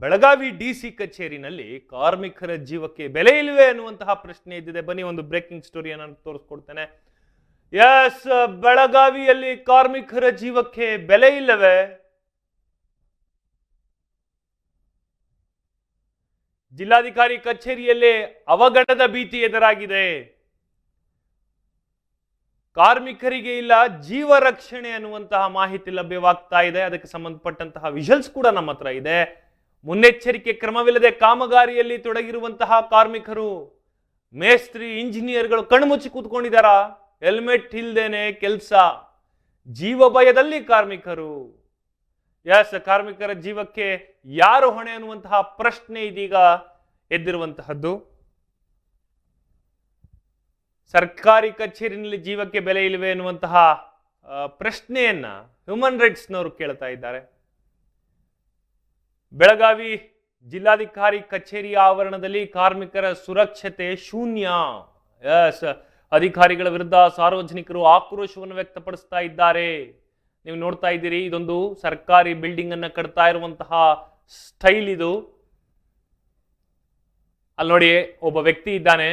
Belagavi D C ಕಚೇರಿನಲ್ಲಿ ಕಾರ್ಮಿಕರ ಜೀವಕ್ಕೆ ಬೆಲೆ ಇಲ್ಲವೇ ಅನ್ನುವಂತಹ ಪ್ರಶ್ನೆ ಇದ್ದಿದೆ ಬನ್ನಿ, ಒಂದು ಬ್ರೇಕಿಂಗ್ ಸ್ಟೋರಿಯನ್ನು ನಾನು ತೋರಿಸ್ಕೊಡ್ತೇನೆ. ಎಸ್ ಬೆಳಗಾವಿಯಲ್ಲಿ ಕಾರ್ಮಿಕರ ಜೀವಕ್ಕೆ ಬೆಲೆ ಇಲ್ಲವೇ? ಜಿಲ್ಲಾಧಿಕಾರಿ ಕಚೇರಿಯಲ್ಲೇ ಅವಘಡದ ಭೀತಿ ಎದುರಾಗಿದೆ. ಕಾರ್ಮಿಕರಿಗೆ ಇಲ್ಲ, ಜೀವ ರಕ್ಷಣೆ ಅನ್ನುವಂತಹ ಮಾಹಿತಿ ಲಭ್ಯವಾಗ್ತಾ ಇದೆ. ಅದಕ್ಕೆ ಸಂಬಂಧಪಟ್ಟಂತಹ ವಿಷಲ್ಸ್ ಕೂಡ ನಮ್ಮ ಹತ್ರ ಇದೆ. ಮುನ್ನೆಚ್ಚರಿಕೆ ಕ್ರಮವಿಲ್ಲದೆ ಕಾಮಗಾರಿಯಲ್ಲಿ ತೊಡಗಿರುವಂತಹ ಕಾರ್ಮಿಕರು, ಮೇಸ್ತ್ರಿ, ಇಂಜಿನಿಯರ್ಗಳು ಕಣ್ಮುಚ್ಚಿ ಕೂತ್ಕೊಂಡಿದ್ದಾರಾ ಹೆಲ್ಮೆಟ್ ಇಲ್ದೇನೆ ಕೆಲಸ. ಜೀವ ಭಯದಲ್ಲಿ ಕಾರ್ಮಿಕರು. ಎಸ್ ಕಾರ್ಮಿಕರ ಜೀವಕ್ಕೆ ಯಾರು ಹೊಣೆ ಅನ್ನುವಂತಹ ಪ್ರಶ್ನೆ ಇದೀಗ ಎದ್ದಿರುವಂತಹದ್ದು. ಸರ್ಕಾರಿ ಕಚೇರಿನಲ್ಲಿ ಜೀವಕ್ಕೆ ಬೆಲೆ ಇಲ್ಲವೇ ಎನ್ನುವಂತಹ ಪ್ರಶ್ನೆಯನ್ನ ಹ್ಯೂಮನ್ ರೈಟ್ಸ್ನವರು ಕೇಳ್ತಾ ಇದ್ದಾರೆ. ಬೆಳಗಾವಿ ಜಿಲ್ಲಾಧಿಕಾರಿ ಕಚೇರಿ ಆವರಣದಲ್ಲಿ ಕಾರ್ಮಿಕರ ಸುರಕ್ಷತೆ ಶೂನ್ಯ. ಅಧಿಕಾರಿಗಳ ವಿರುದ್ಧ ಸಾರ್ವಜನಿಕರು ಆಕ್ರೋಶವನ್ನು ವ್ಯಕ್ತಪಡಿಸ್ತಾ ಇದ್ದಾರೆ. ನೀವು ನೋಡ್ತಾ ಇದ್ದೀರಿ, ಇದೊಂದು ಸರ್ಕಾರಿ ಬಿಲ್ಡಿಂಗ್ ಅನ್ನ ಕಟ್ತಾ ಇರುವಂತಹ ಸ್ಟೈಲ್ ಇದು. ಅಲ್ಲಿ ನೋಡಿ, ಒಬ್ಬ ವ್ಯಕ್ತಿ ಇದ್ದಾನೆ.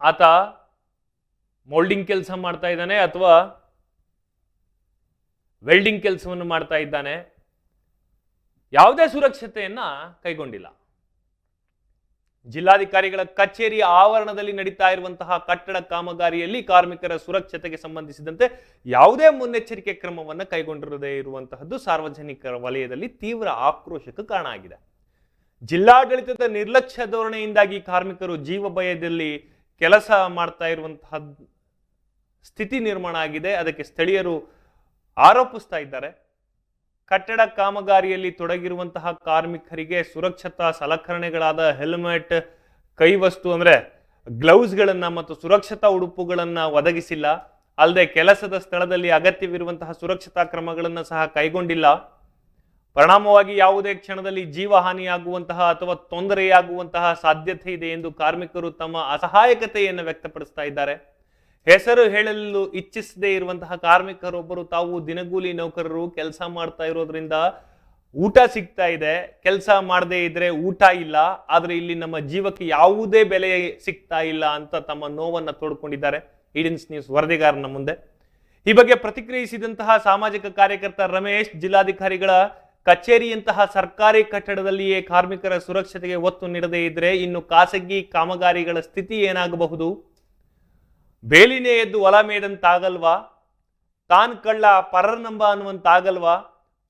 ಆತ ಮೋಲ್ಡಿಂಗ್ ಕೆಲಸ ಮಾಡ್ತಾ ಇದ್ದಾನೆ ಅಥವಾ ವೆಲ್ಡಿಂಗ್ ಕೆಲಸವನ್ನು ಮಾಡ್ತಾ ಇದ್ದಾನೆ. ಯಾವುದೇ ಸುರಕ್ಷತೆಯನ್ನು ಕೈಗೊಂಡಿಲ್ಲ. ಜಿಲ್ಲಾಧಿಕಾರಿಗಳ ಕಚೇರಿ ಆವರಣದಲ್ಲಿ ನಡೀತಾ ಇರುವಂತಹ ಕಟ್ಟಡ ಕಾಮಗಾರಿಯಲ್ಲಿ ಕಾರ್ಮಿಕರ ಸುರಕ್ಷತೆಗೆ ಸಂಬಂಧಿಸಿದಂತೆ ಯಾವುದೇ ಮುನ್ನೆಚ್ಚರಿಕೆ ಕ್ರಮವನ್ನು ಕೈಗೊಂಡಿರದೇ ಇರುವಂತಹದ್ದು ಸಾರ್ವಜನಿಕರ ವಲಯದಲ್ಲಿ ತೀವ್ರ ಆಕ್ರೋಶಕ್ಕೆ ಕಾರಣ ಆಗಿದೆ. ಜಿಲ್ಲಾಡಳಿತದ ನಿರ್ಲಕ್ಷ್ಯ ಧೋರಣೆಯಿಂದಾಗಿ ಕಾರ್ಮಿಕರು ಜೀವ ಭಯದಲ್ಲಿ ಕೆಲಸ ಮಾಡ್ತಾ ಇರುವಂತಹ ಸ್ಥಿತಿ ನಿರ್ಮಾಣ ಆಗಿದೆ. ಅದಕ್ಕೆ ಸ್ಥಳೀಯರು ಆರೋಪಿಸ್ತಾ ಇದ್ದಾರೆ. ಕಟ್ಟಡ ಕಾಮಗಾರಿಯಲ್ಲಿ ತೊಡಗಿರುವಂತಹ ಕಾರ್ಮಿಕರಿಗೆ ಸುರಕ್ಷತಾ ಸಲಕರಣೆಗಳಾದ ಹೆಲ್ಮೆಟ್, ಕೈವಸ್ತು ಅಂದ್ರೆ ಗ್ಲೌಸ್ಗಳನ್ನು ಮತ್ತು ಸುರಕ್ಷತಾ ಉಡುಪುಗಳನ್ನು ಒದಗಿಸಿಲ್ಲ. ಅಲ್ಲದೆ ಕೆಲಸದ ಸ್ಥಳದಲ್ಲಿ ಅಗತ್ಯವಿರುವಂತಹ ಸುರಕ್ಷತಾ ಕ್ರಮಗಳನ್ನು ಸಹ ಕೈಗೊಂಡಿಲ್ಲ. ಪರಿಣಾಮವಾಗಿ ಯಾವುದೇ ಕ್ಷಣದಲ್ಲಿ ಜೀವಹಾನಿಯಾಗುವಂತಹ ಅಥವಾ ತೊಂದರೆಯಾಗುವಂತಹ ಸಾಧ್ಯತೆ ಇದೆ ಎಂದು ಕಾರ್ಮಿಕರು ತಮ್ಮ ಅಸಹಾಯಕತೆಯನ್ನು ವ್ಯಕ್ತಪಡಿಸ್ತಾ ಇದ್ದಾರೆ. ಹೆಸರು ಹೇಳಲು ಇಚ್ಛಿಸದೇ ಇರುವಂತಹ ಕಾರ್ಮಿಕರೊಬ್ಬರು ತಾವು ದಿನಗೂಲಿ ನೌಕರರು ಕೆಲಸ ಮಾಡ್ತಾ ಇರೋದ್ರಿಂದ ಊಟ ಸಿಗ್ತಾ ಇದೆ. ಕೆಲಸ ಮಾಡದೇ ಇದ್ರೆ ಊಟ ಇಲ್ಲ. ಆದ್ರೆ ಇಲ್ಲಿ ನಮ್ಮ ಜೀವಕ್ಕೆ ಯಾವುದೇ ಬೆಲೆ ಸಿಗ್ತಾ ಇಲ್ಲ ಅಂತ ತಮ್ಮ ನೋವನ್ನ ತೋಡ್ಕೊಂಡಿದ್ದಾರೆ. ಈಡನ್ಸ್ ನ್ಯೂಸ್ ವರದಿಗಾರನ ಮುಂದೆ. ಈ ಬಗ್ಗೆ ಪ್ರತಿಕ್ರಿಯಿಸಿದಂತಹ ಸಾಮಾಜಿಕ ಕಾರ್ಯಕರ್ತ ರಮೇಶ್, ಜಿಲ್ಲಾಧಿಕಾರಿಗಳ ಕಚೇರಿಯಂತಹ ಸರ್ಕಾರಿ ಕಟ್ಟಡದಲ್ಲಿಯೇ ಕಾರ್ಮಿಕರ ಸುರಕ್ಷತೆಗೆ ಒತ್ತು ನೀಡದೇ ಇದ್ರೆ ಇನ್ನು ಖಾಸಗಿ ಕಾಮಗಾರಿಗಳ ಸ್ಥಿತಿ ಏನಾಗಬಹುದು? ಬೇಲಿನೇ ಎದ್ದು ಒಲ ಮೇದಂತಾಗಲ್ವಾ? ತಾನ್ ಕಳ್ಳ ಪರರ್ ನಂಬ ಅನ್ನುವಂತಾಗಲ್ವಾ?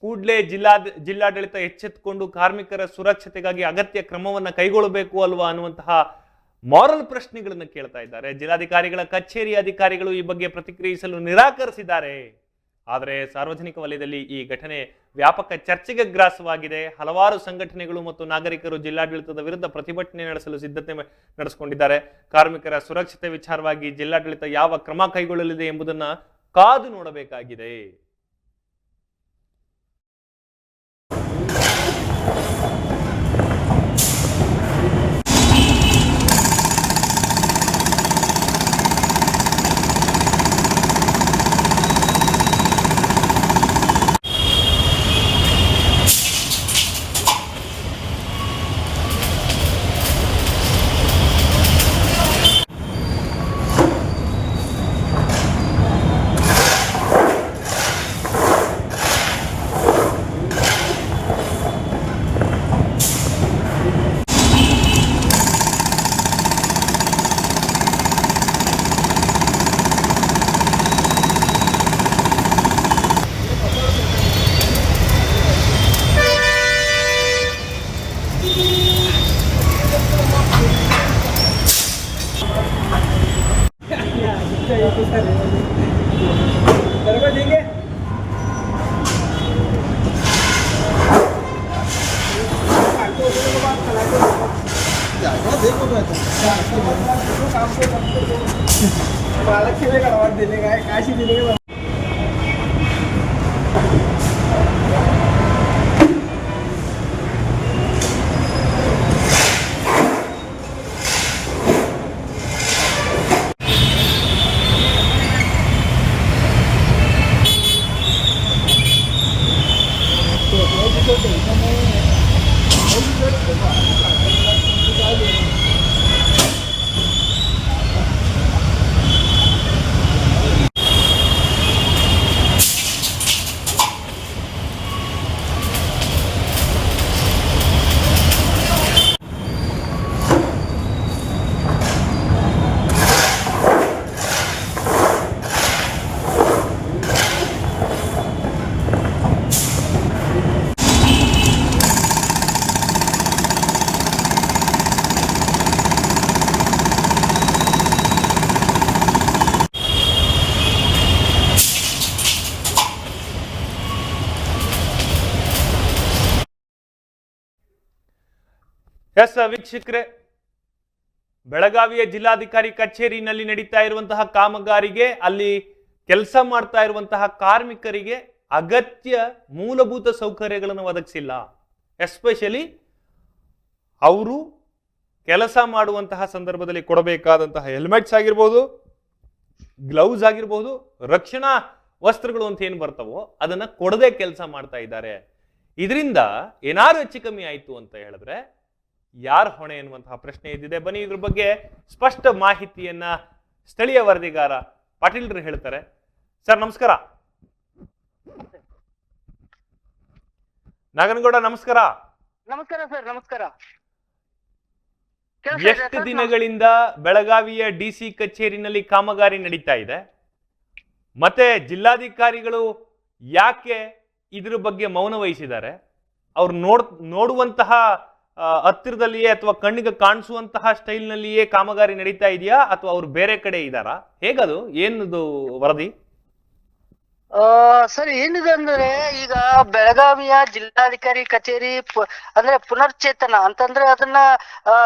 ಕೂಡಲೇ ಜಿಲ್ಲಾ ಜಿಲ್ಲಾಡಳಿತ ಎಚ್ಚೆತ್ತುಕೊಂಡು ಕಾರ್ಮಿಕರ ಸುರಕ್ಷತೆಗಾಗಿ ಅಗತ್ಯ ಕ್ರಮವನ್ನ ಕೈಗೊಳ್ಳಬೇಕು ಅಲ್ವಾ ಅನ್ನುವಂತಹ ಮಾರಲ್ ಪ್ರಶ್ನೆಗಳನ್ನು ಕೇಳ್ತಾ ಇದ್ದಾರೆ. ಜಿಲ್ಲಾಧಿಕಾರಿಗಳ, ಕಚೇರಿ ಅಧಿಕಾರಿಗಳು ಈ ಬಗ್ಗೆ ಪ್ರತಿಕ್ರಿಯಿಸಲು ನಿರಾಕರಿಸಿದ್ದಾರೆ. ಆದರೆ ಸಾರ್ವಜನಿಕ ವಲಯದಲ್ಲಿ ಈ ಘಟನೆ ವ್ಯಾಪಕ ಚರ್ಚೆಗೆ ಗ್ರಾಸವಾಗಿದೆ ಹಲವಾರು ಸಂಘಟನೆಗಳು ಮತ್ತು ನಾಗರಿಕರು ಜಿಲ್ಲಾಡಳಿತದ ವಿರುದ್ಧ ಪ್ರತಿಭಟನೆ ನಡೆಸಲು ಸಿದ್ಧತೆ ನಡೆಸಿಕೊಂಡಿದ್ದಾರೆ. ಕಾರ್ಮಿಕರ ಸುರಕ್ಷತೆ ವಿಚಾರವಾಗಿ ಜಿಲ್ಲಾಡಳಿತ ಯಾವ ಕ್ರಮ ಕೈಗೊಳ್ಳಲಿದೆ ಎಂಬುದನ್ನು ಕಾದು ನೋಡಬೇಕಾಗಿದೆ. चाहिए तो सर सर्वर देंगे देखो तो काम को पालक से भी करवा देने का है काशी देने का ಎಸ್ ವೀಕ್ಷಕರೇ, ಬೆಳಗಾವಿಯ ಜಿಲ್ಲಾಧಿಕಾರಿ ಕಚೇರಿನಲ್ಲಿ ನಡೀತಾ ಇರುವಂತಹ ಕಾಮಗಾರಿಗೆ, ಅಲ್ಲಿ ಕೆಲಸ ಮಾಡ್ತಾ ಇರುವಂತಹ ಕಾರ್ಮಿಕರಿಗೆ ಅಗತ್ಯ ಮೂಲಭೂತ ಸೌಕರ್ಯಗಳನ್ನು ಒದಗಿಸಿಲ್ಲ. ಎಸ್ಪೆಷಲಿ ಅವರು ಕೆಲಸ ಮಾಡುವಂತಹ ಸಂದರ್ಭದಲ್ಲಿ ಕೊಡಬೇಕಾದಂತಹ ಹೆಲ್ಮೆಟ್ಸ್ ಆಗಿರ್ಬೋದು ಗ್ಲೌಸ್ ಆಗಿರ್ಬೋದು, ರಕ್ಷಣಾ ವಸ್ತ್ರಗಳು ಅಂತ ಏನು ಬರ್ತವೋ ಅದನ್ನು ಕೊಡದೆ ಕೆಲಸ ಮಾಡ್ತಾ ಇದ್ದಾರೆ. ಇದರಿಂದ ಏನಾದ್ರು ಹೆಚ್ಚು ಕಮ್ಮಿ ಆಯಿತು ಅಂತ ಹೇಳಿದ್ರೆ ಯಾರ ಹೊಣೆ ಎನ್ನುವಂತಹ ಪ್ರಶ್ನೆ ಇದ್ದಿದೆ. ಬನ್ನಿ ಇದ್ರ ಬಗ್ಗೆ ಸ್ಪಷ್ಟ ಮಾಹಿತಿಯನ್ನ ಸ್ಥಳೀಯ ವರದಿಗಾರ ಪಾಟೀಲ್ರು ಹೇಳ್ತಾರೆ. ಸರ್ ನಮಸ್ಕಾರ. ನಾಗನಗೌಡ ನಮಸ್ಕಾರ. ನಮಸ್ಕಾರ ಸರ್ ನಮಸ್ಕಾರ. ಎಷ್ಟು ದಿನಗಳಿಂದ ಬೆಳಗಾವಿಯ ಡಿಸಿ ಕಚೇರಿನಲ್ಲಿ ಕಾಮಗಾರಿ ನಡೀತಾ ಇದೆ. ಮತ್ತೆ ಜಿಲ್ಲಾಧಿಕಾರಿಗಳು ಯಾಕೆ ಇದ್ರ ಬಗ್ಗೆ ಮೌನ ವಹಿಸಿದ್ದಾರೆ? ಅವ್ರು ನೋಡ್ ನೋಡುವಂತಹ ಹತ್ತಿರದಲ್ಲಿಯೇ ಅಥವಾ ಕಣ್ಣಿಗೆ ಕಾಣಿಸುವಂತಹ ಸ್ಟೈಲ್ನಲ್ಲಿಯೇ ಕಾಮಗಾರಿ ನಡೀತಾ ಇದೆಯಾ ಅಥವಾ ಅವರು ಬೇರೆ ಕಡೆ ಇದ್ದಾರಾ? ಹೇಗದು? ಏನದು ವರದಿ? ಸರ್ ಏನಿದೆ ಅಂದ್ರೆ ಈಗ ಬೆಳಗಾವಿಯ ಜಿಲ್ಲಾಧಿಕಾರಿ ಕಚೇರಿ ಅಂದ್ರೆ ಪುನರ್ಚೇತನ ಅಂತಂದ್ರೆ ಅದನ್ನ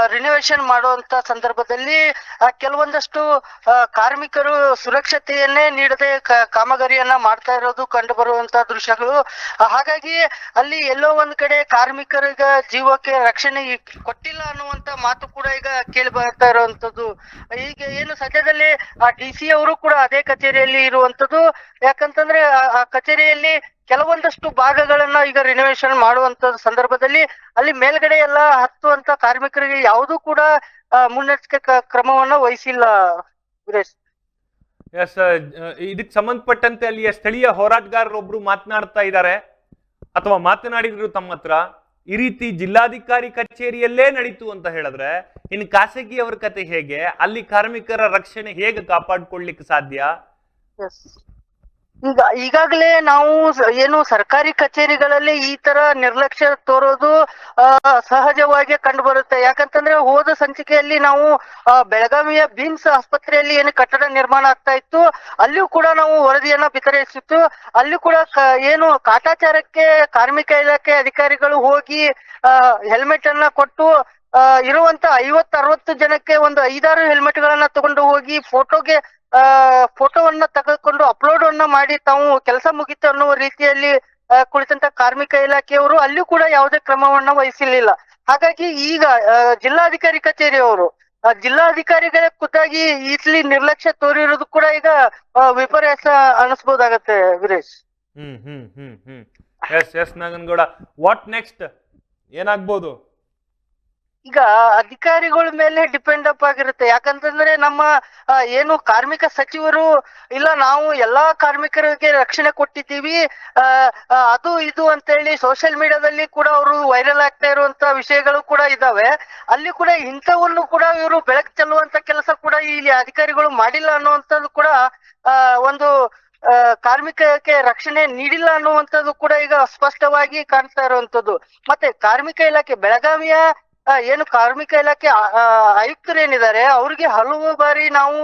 ರಿನೋವೇಷನ್ ಮಾಡುವಂತ ಸಂದರ್ಭದಲ್ಲಿ ಆ, ಕೆಲವೊಂದಷ್ಟು ಆ, ಕಾರ್ಮಿಕರು ಸುರಕ್ಷತೆಯನ್ನೇ ನೀಡದೆ ಕಾಮಗಾರಿಯನ್ನ ಮಾಡ್ತಾ ಇರೋದು ಕಂಡು ಬರುವಂತ ದೃಶ್ಯಗಳು. ಹಾಗಾಗಿ ಅಲ್ಲಿ ಎಲ್ಲೋ ಒಂದ್ ಕಡೆ ಕಾರ್ಮಿಕರಿಗ ಜೀವಕ್ಕೆ ರಕ್ಷಣೆ ಕೊಟ್ಟಿಲ್ಲ ಅನ್ನುವಂತ ಮಾತು ಕೂಡ ಈಗ ಕೇಳಿ ಬರ್ತಾ ಇರುವಂತದ್ದು. ಈಗ ಏನು ಸದ್ಯದಲ್ಲಿ ಆ ಸಿ ಅವರು ಕೂಡ ಅದೇ ಕಚೇರಿಯಲ್ಲಿ ಇರುವಂತದ್ದು. ಯಾಕಂತಂದ್ರೆ ಆ- ಕಚೇರಿಯಲ್ಲಿ ಕೆಲವೊಂದಷ್ಟು ಭಾಗಗಳನ್ನ ಈಗ ರಿನೋವೇಷನ್ ಮಾಡುವಂತ ಸಂದರ್ಭದಲ್ಲಿ ಅಲ್ಲಿ ಮೇಲ್ಗಡೆ ಎಲ್ಲ ಹತ್ತುವಂತ ಕಾರ್ಮಿಕರಿಗೆ ಯಾವುದೂ ಕೂಡ ಮುನ್ನೆಚ್ಚರಿಕೆ ಕ್ರಮವನ್ನ ವಹಿಸಿಲ್ಲ ವೀರೇಶ್ ಎಸ್ ಇದಕ್ಕೆ ಸಂಬಂಧಪಟ್ಟಂತೆ ಅಲ್ಲಿಯ ಸ್ಥಳೀಯ ಹೋರಾಟಗಾರರೊಬ್ರು ಮಾತನಾಡ್ತಾ ಇದ್ದಾರೆ ಅಥವಾ ಮಾತನಾಡಿದ್ರು ತಮ್ಮ ಹತ್ರ ಈ ರೀತಿ ಜಿಲ್ಲಾಧಿಕಾರಿ ಕಚೇರಿಯಲ್ಲೇ ನಡೀತು ಅಂತ ಹೇಳಿದ್ರೆ ಇನ್ನು ಖಾಸಗಿಯವರ ಕತೆ ಹೇಗೆ? ಅಲ್ಲಿ ಕಾರ್ಮಿಕರ ರಕ್ಷಣೆ ಹೇಗೆ ಕಾಪಾಡ್ಕೊಳ್ಲಿಕ್ಕೆ ಸಾಧ್ಯ? ಈಗ ಈಗಾಗಲೇ ನಾವು ಏನು ಸರ್ಕಾರಿ ಕಚೇರಿಗಳಲ್ಲಿ ಈ ತರ ನಿರ್ಲಕ್ಷ್ಯ ತೋರೋದು ಸಹಜವಾಗಿ ಕಂಡು ಬರುತ್ತೆ ಯಾಕಂತಂದ್ರೆ ಹೋದ ಸಂಚಿಕೆಯಲ್ಲಿ ನಾವು ಬೆಳಗಾವಿಯ ಬಿಮ್ಸ್ ಆಸ್ಪತ್ರೆಯಲ್ಲಿ ಏನು ಕಟ್ಟಡ ನಿರ್ಮಾಣ ಆಗ್ತಾ ಇತ್ತು, ಅಲ್ಲಿಯೂ ಕೂಡ ನಾವು ವರದಿಯನ್ನ ವಿತರಿಸಿತ್ತು ಅಲ್ಲಿ ಕೂಡ ಏನು ಕಾಟಾಚಾರಕ್ಕೆ, ಕಾರ್ಮಿಕ ಇಲಾಖೆ ಅಧಿಕಾರಿಗಳು ಹೋಗಿ ಹೆಲ್ಮೆಟ್ ಅನ್ನ ಕೊಟ್ಟು ಇರುವಂತ ಐವತ್ತು ಅರವತ್ತು ಜನಕ್ಕೆ ಒಂದು ಐದಾರು ಹೆಲ್ಮೆಟ್ ಗಳನ್ನ ತಗೊಂಡು ಹೋಗಿ ಫೋಟೋಗೆ ಫೋಟೋವನ್ನ ತೆಗೆದುಕೊಂಡು ಅಪ್ಲೋಡ್ ಅನ್ನ ಮಾಡಿ ತಾವು ಕೆಲಸ ಮುಗಿತು ಅನ್ನುವ ರೀತಿಯಲ್ಲಿ ಕುಳಿತಂತ ಕಾರ್ಮಿಕ ಇಲಾಖೆಯವರು ಅಲ್ಲಿಯೂ ಕೂಡ ಯಾವುದೇ ಕ್ರಮವನ್ನ ವಹಿಸಿರ್ಲಿಲ್ಲ. ಹಾಗಾಗಿ ಈಗ ಜಿಲ್ಲಾಧಿಕಾರಿ ಕಚೇರಿಯವರು ಜಿಲ್ಲಾಧಿಕಾರಿಗಳೇ ಖುದ್ದಾಗಿ ಇಲ್ಲಿ ನಿರ್ಲಕ್ಷ್ಯ ತೋರಿರೋದು ಕೂಡ ಈಗ ವಿಪರ್ಯಾಸ ಅನಿಸ್ಬೋದಾಗತ್ತೆ Veeresh. Hmm hmm hmm hmm. Yes yes Naganagouda what next ಏನಾಗ್ಬೋದು? ಈಗ ಅಧಿಕಾರಿಗಳ ಮೇಲೆ ಡಿಪೆಂಡ್ ಅಪ್ ಆಗಿರುತ್ತೆ. ಯಾಕಂತಂದ್ರೆ ನಮ್ಮ ಏನು ಕಾರ್ಮಿಕ ಸಚಿವರು ಇಲ್ಲ, ನಾವು ಎಲ್ಲಾ ಕಾರ್ಮಿಕರಿಗೆ ರಕ್ಷಣೆ ಕೊಟ್ಟಿದ್ದೀವಿ. ಅದು ಇದು ಅಂತೇಳಿ ಸೋಷಿಯಲ್ ಮೀಡಿಯಾದಲ್ಲಿ ಕೂಡ ಅವರು ವೈರಲ್ ಆಗ್ತಾ ಇರುವಂತ ವಿಷಯಗಳು ಕೂಡ ಇದಾವೆ. ಅಲ್ಲಿ ಕೂಡ ಇಂಥವನ್ನು ಕೂಡ ಇವರು ಬೆಳಕು ಚೆಲ್ಲುವಂತ ಕೆಲಸ ಕೂಡ ಇಲ್ಲಿ ಅಧಿಕಾರಿಗಳು ಮಾಡಿಲ್ಲ ಅನ್ನುವಂಥದ್ದು ಕೂಡ ಒಂದು ಕಾರ್ಮಿಕಕ್ಕೆ ರಕ್ಷಣೆ ನೀಡಿಲ್ಲ ಅನ್ನುವಂಥದ್ದು ಕೂಡ ಈಗ ಸ್ಪಷ್ಟವಾಗಿ ಕಾಣ್ತಾ ಇರುವಂತದ್ದು ಮತ್ತೆ ಕಾರ್ಮಿಕ ಇಲಾಖೆ ಬೆಳಗಾವಿಯ ಏನು ಕಾರ್ಮಿಕ ಇಲಾಖೆ ಆ, ಆ, ಆಯುಕ್ತರು ಏನಿದ್ದಾರೆ ಅವ್ರಿಗೆ ಹಲವು ಬಾರಿ ನಾವು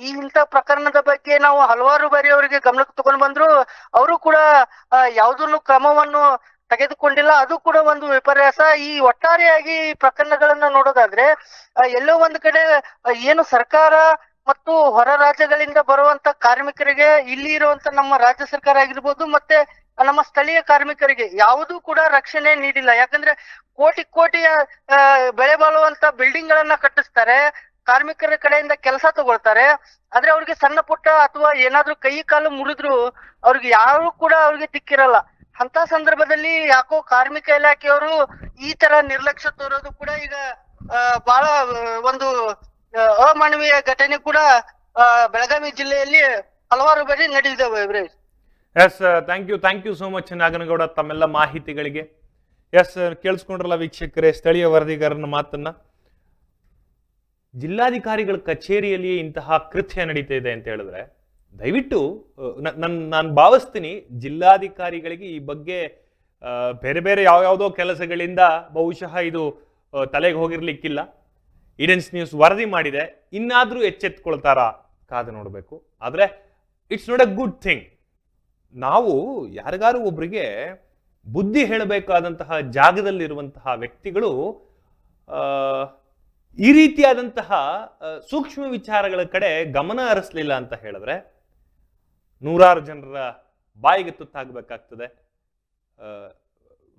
ಈ ಇಂತ ಪ್ರಕರಣದ ಬಗ್ಗೆ ನಾವು ಹಲವಾರು ಬಾರಿ ಅವರಿಗೆ ಗಮನಕ್ಕೆ ತಗೊಂಡು ಬಂದ್ರು. ಅವರು ಕೂಡ ಯಾವ್ದನ್ನು ಕ್ರಮವನ್ನು ತೆಗೆದುಕೊಂಡಿಲ್ಲ. ಅದು ಕೂಡ ಒಂದು ವಿಪರ್ಯಾಸ. ಈ ಒಟ್ಟಾರೆಯಾಗಿ ಪ್ರಕರಣಗಳನ್ನ ನೋಡೋದಾದ್ರೆ ಎಲ್ಲೋ ಒಂದು ಕಡೆ ಏನು ಸರ್ಕಾರ ಮತ್ತು ಹೊರ ರಾಜ್ಯಗಳಿಂದ ಬರುವಂತ ಕಾರ್ಮಿಕರಿಗೆ ಇಲ್ಲಿ ಇರುವಂತ ನಮ್ಮ ರಾಜ್ಯ ಸರ್ಕಾರ ಆಗಿರ್ಬೋದು ಮತ್ತೆ ನಮ್ಮ ಸ್ಥಳೀಯ ಕಾರ್ಮಿಕರಿಗೆ ಯಾವುದೂ ಕೂಡ ರಕ್ಷಣೆ ನೀಡಿಲ್ಲ. ಯಾಕಂದ್ರೆ ಕೋಟಿ ಕೋಟಿಯ ಬೆಳೆ ಬಾಳುವಂತ ಬಿಲ್ಡಿಂಗ್ ಗಳನ್ನ ಕಟ್ಟಿಸ್ತಾರೆ. ಕಾರ್ಮಿಕರ ಕಡೆಯಿಂದ ಕೆಲಸ ತಗೊಳ್ತಾರೆ. ಆದ್ರೆ ಅವ್ರಿಗೆ ಸಣ್ಣ ಪುಟ್ಟ ಅಥವಾ ಏನಾದ್ರೂ ಕೈ ಕಾಲು ಮುರಿದ್ರು ಅವ್ರಿಗೆ ಯಾರು ಕೂಡ ಅವ್ರಿಗೆ ತಿಕ್ಕಿರಲ್ಲ ಅಂತ ಸಂದರ್ಭದಲ್ಲಿ ಯಾಕೋ ಕಾರ್ಮಿಕ ಇಲಾಖೆಯವರು ಈ ತರ ನಿರ್ಲಕ್ಷ್ಯ ತೋರೋದು ಕೂಡ ಈಗ ಬಹಳ, ಒಂದು ಅಮಾನವೀಯ ಘಟನೆ ಕೂಡ ಬೆಳಗಾವಿ ಜಿಲ್ಲೆಯಲ್ಲಿ ಹಲವಾರು ಬಾರಿ ನಡೆದಿದ್ದಾವೆ yes thank you thank you so much Naganagouda, ತಮ್ಮೆಲ್ಲ ಮಾಹಿತಿಗಳಿಗೆ. ಎಸ್ ಕೇಳಿಸ್ಕೊಂಡ್ರಲ್ಲ ವೀಕ್ಷಕರೇ, ಸ್ಥಳೀಯ ವರದಿಗಾರನ ಮಾತನ್ನ. ಜಿಲ್ಲಾಧಿಕಾರಿಗಳ ಕಚೇರಿಯಲ್ಲಿ ಇಂತಹ ಕೃತ್ಯ ನಡೀತಾ ಇದೆ ಅಂತ ಹೇಳಿದ್ರೆ, ದಯವಿಟ್ಟು ನನ್, ನಾನು ಭಾವಿಸ್ತೀನಿ ಜಿಲ್ಲಾಧಿಕಾರಿಗಳಿಗೆ ಈ ಬಗ್ಗೆ ಬೇರೆ ಬೇರೆ ಯಾವ್ಯಾವುದೋ ಕೆಲಸಗಳಿಂದ ಬಹುಶಃ ಇದು ತಲೆಗೆ ಹೋಗಿರ್ಲಿಕ್ಕಿಲ್ಲ. ಈಡೆನ್ಸ್ ನ್ಯೂಸ್ ವರದಿ ಮಾಡಿದೆ. ಇನ್ನಾದರೂ ಎಚ್ಚೆತ್ಕೊಳ್ತಾರಾ ಕಾದು ನೋಡಬೇಕು. ಆದರೆ it's not a good thing ನಾವು ಯಾರಿಗಾರು ಒಬ್ರಿಗೆ ಬುದ್ಧಿ ಹೇಳಬೇಕಾದಂತಹ ಜಾಗದಲ್ಲಿರುವಂತಹ ವ್ಯಕ್ತಿಗಳು ಈ ರೀತಿಯಾದಂತಹ ಸೂಕ್ಷ್ಮ ವಿಚಾರಗಳ ಕಡೆ ಗಮನ ಹರಿಸ್ಲಿಲ್ಲ ಅಂತ ಹೇಳಿದ್ರೆ ನೂರಾರು ಜನರ ಬಾಯಿಗೆ ತುತ್ತಾಗಬೇಕಾಗ್ತದೆ.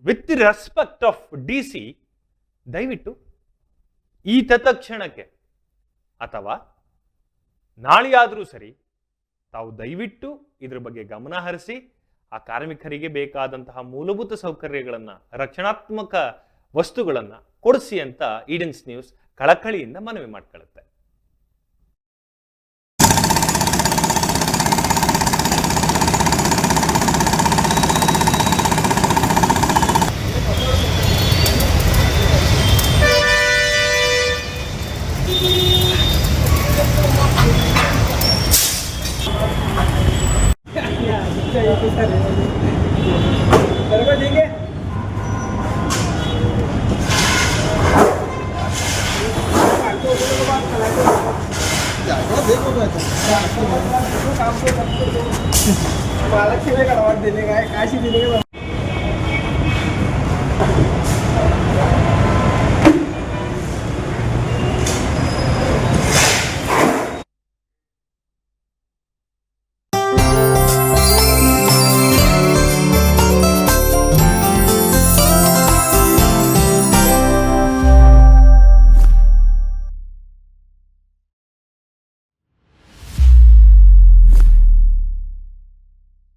With respect of D C ದಯವಿಟ್ಟು ಈ ತತ್ಕ್ಷಣಕ್ಕೆ ಅಥವಾ ನಾಳೆಯಾದರೂ ಸರಿ ತಾವು ದಯವಿಟ್ಟು ಇದ್ರ ಬಗ್ಗೆ ಗಮನ ಹರಿಸಿ ಆ ಕಾರ್ಮಿಕರಿಗೆ ಬೇಕಾದಂತಹ ಮೂಲಭೂತ ಸೌಕರ್ಯಗಳನ್ನು, ರಕ್ಷಣಾತ್ಮಕ ವಸ್ತುಗಳನ್ನು ಕೊಡಿಸಿ ಅಂತ ಈಡನ್ಸ್ ನ್ಯೂಸ್ ಕಳಕಳಿಯಿಂದ ಮನವಿ ಮಾಡ್ಕೊಳ್ಳುತ್ತೆ. ಮಾಡ್ತಾರೆ